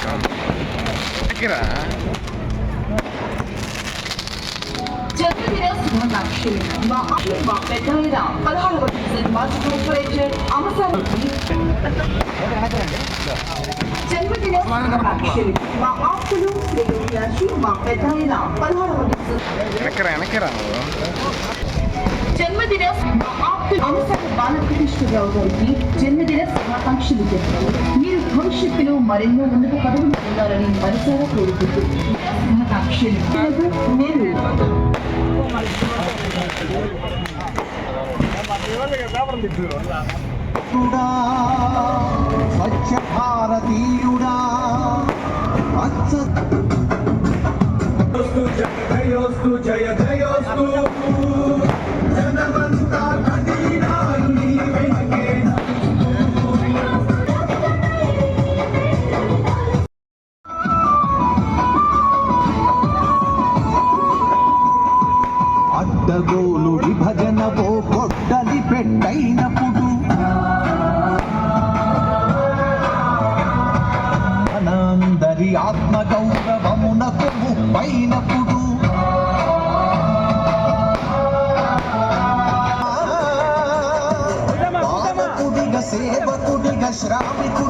వెనక వెనక వెనక దగ్గర జన్మదిన శుభాకాంక్షలు మా అమ్మ మా పెద్దయిన పదహారవ డివిజన్ మాజీ కార్పొరేటర్ అమసానికి జన్మదిన శుభాకాంక్షలు మా ఆస్తులు శ్రేయోభిలాషి మా పెద్దయిన పదహారవ డివిజన్ వెనకరా వెనకరా నువ్వు జన్మదిన మా ఆప్తులు అంశాల బాలకృష్ణరావు గారికి జన్మదిన శుభాకాంక్షలు చెప్పారు మీరు భవిష్యత్తులో మరెన్నో ఉన్నత పదవులు పొందాలని మనసారా కోరుకుంటూ శుభాకాంక్షలు నేను భక్తుడా స్వచ్ఛ భారతీయుడా I'll.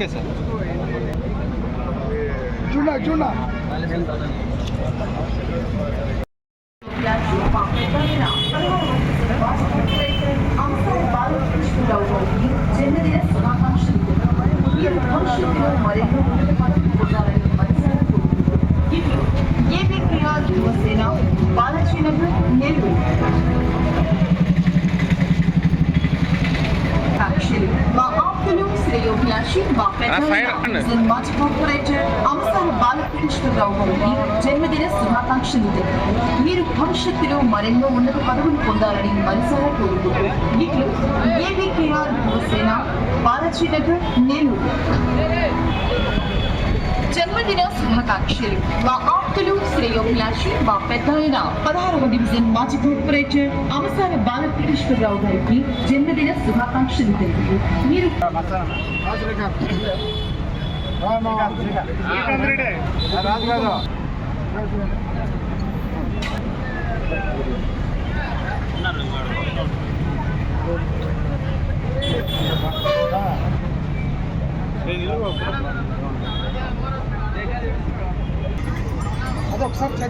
ఓకే సార్ చూడా చూడా మా పెద్దయిన పదహారవ డివిజన్ మాజీ కార్పొరేటర్ అంశాల బాలకృష్ణరావు గారికి జన్మదిన శుభాకాంక్షలు చెప్పారు మీరు భవిష్యత్తులో మరెన్నో ఉన్నత పదవులు పొందాలని మనసారా కోరుకుంటూ ఇట్లు ఏపీ క్రియా యువసేన బాలచీనగర్ నెల్లూరు సాక్షులు మా ఆప్తులు శ్రేయోభిలాషి మా పెద్ద మాజీ కార్పొరేటర్ అంశాల బాలకృష్ణరావు గారికి జన్మదిన శుభాకాంక్షలు మీరు భవిష్యత్తులో మరెన్నో ఉన్నత పదవులు పొందాలని మనసారా కోరుకుంటూ ఇట్లు ఏబీకేఆర్ యువసేన బాలాజీ నగర్ నెల్లూరు. జన్మదిన శుభాకాంక్షలు మా ఆప్తులు శ్రేయోభిలాషి మా పెద్ద ఆయన పదహారవ డివిజన్ మాజీ కార్పొరేటర్ అవసాన బాలకృష్ణరావు గారికి జన్మదిన శుభాకాంక్షలు తెలుపు మీరు రాజుగారు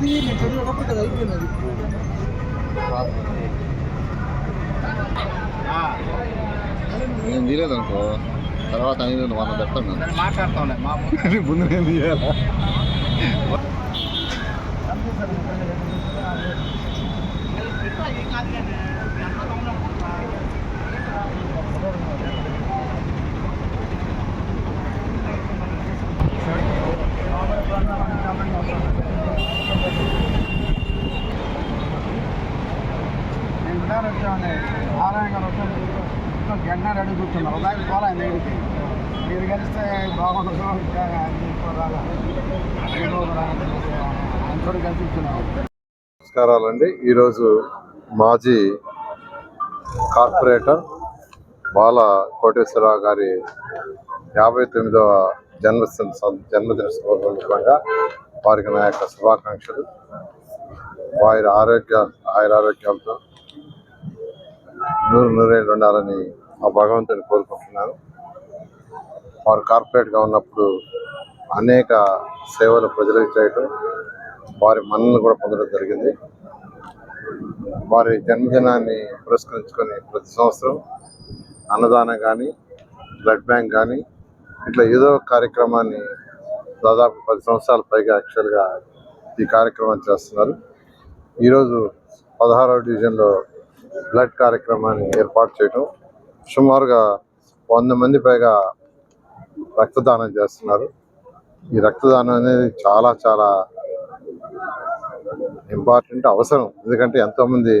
అది నేను చదివేటప్పుడు అది అయిపోయినది. నేను తీయలేదు అనుకో. తర్వాత నేను వంద పెడతాను. మాట్లాడుతాంలే మా ముందు నేను తీయాలా? ఇంకా జగన్ రెడ్డి కూర్చున్నారు ఒక ఆయన పోలే ఆయన దగ్గరికి మీరు కలిస్తే బాగుండదు ఇంకా కలిసి ఇచ్చున్నాం నమస్కారాలండి. ఈరోజు మాజీ కార్పొరేటర్ బాల కోటేశ్వరరావు గారి యాభై తొమ్మిదవ జన్మదిన జన్మదిన సందర్భంగా వారికి నా యొక్క శుభాకాంక్షలు. వారి ఆరోగ్య ఆయురారోగ్యాలతో నూరు నూరేళ్ళు ఉండాలని ఆ భగవంతుని కోరుకుంటున్నాను. వారు కార్పొరేట్గా ఉన్నప్పుడు అనేక సేవలు ప్రజలకు చేయటం వారి మన్నలు కూడా పొందడం జరిగింది. వారి జన్మదినాన్ని పురస్కరించుకొని ప్రతి సంవత్సరం అన్నదానం కానీ బ్లడ్ బ్యాంక్ కానీ ఇట్లా ఏదో కార్యక్రమాన్ని దాదాపు పది సంవత్సరాల పైగా యాక్చువల్గా ఈ కార్యక్రమం చేస్తున్నారు. ఈరోజు పదహారవ డివిజన్లో బ్లడ్ కార్యక్రమాన్ని ఏర్పాటు చేయడం సుమారుగా వంద మంది పైగా రక్తదానం చేస్తున్నారు. ఈ రక్తదానం అనేది చాలా చాలా ఇంపార్టెంట్ అవసరం. ఎందుకంటే ఎంతోమంది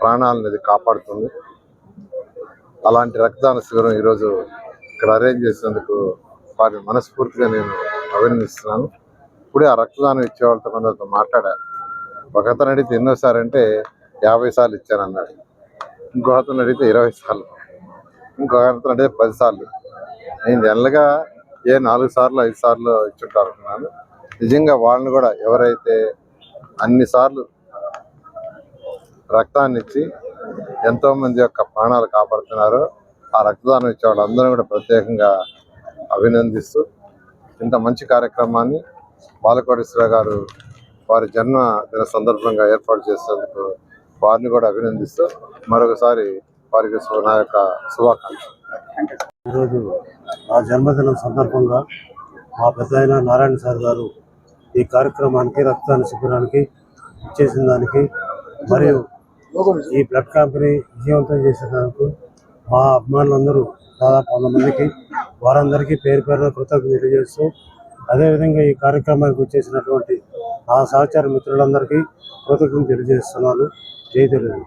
ప్రాణాలను ఇది కాపాడుతుంది. అలాంటి రక్తదాన శిబిరం ఈరోజు ఇక్కడ అరేంజ్ చేసినందుకు వారిని మనస్ఫూర్తిగా నేను అభినందిస్తున్నాను. ఇప్పుడే ఆ రక్తదానం ఇచ్చే వాళ్ళతో కొందరితో మాట్లాడా ఒక అతను అడిగితే ఎన్నోసారి అంటే యాభై సార్లు ఇచ్చానన్నాడు. ఇంకో అతను అడిగితే ఇరవై సార్లు. ఇంకో అంటే పది సార్లు నేను జనరల్గా ఏ నాలుగు సార్లు ఐదు సార్లు ఇచ్చుంటారు అనుకున్నాను నిజంగా వాళ్ళని కూడా ఎవరైతే అన్ని సార్లు రక్తాన్ని ఇచ్చి ఎంతో మంది యొక్క ప్రాణాలు కాపాడుతున్నారో ఆ రక్తదానం ఇచ్చే వాళ్ళందరూ కూడా ప్రత్యేకంగా అభినందిస్తూ ఇంత మంచి కార్యక్రమాన్ని బాలకోటేశ్వర గారు వారి జన్మదిన సందర్భంగా ఏర్పాటు చేసేందుకు వారిని కూడా అభినందిస్తూ మరొకసారి వారికి నా యొక్క శుభాకాంక్షలు. ఈరోజు నా జన్మదినం సందర్భంగా మా పెద్ద నారాయణ సార్ గారు ఈ కార్యక్రమానికి రక్తదాన శిబిరానికి ఇచ్చేసిన దానికి మరియు ఈ బ్లడ్ కంపెనీ విజయవంతం చేసేందుకు మా అభిమానులందరూ దాదాపు వంద మందికి వారందరికీ పేరు పేరున కృతజ్ఞతలు తెలియజేస్తూ అదేవిధంగా ఈ కార్యక్రమానికి వచ్చేసినటువంటి నా సహచార మిత్రులందరికీ కృతజ్ఞతలు తెలియజేస్తున్నాను. జై తెలియదు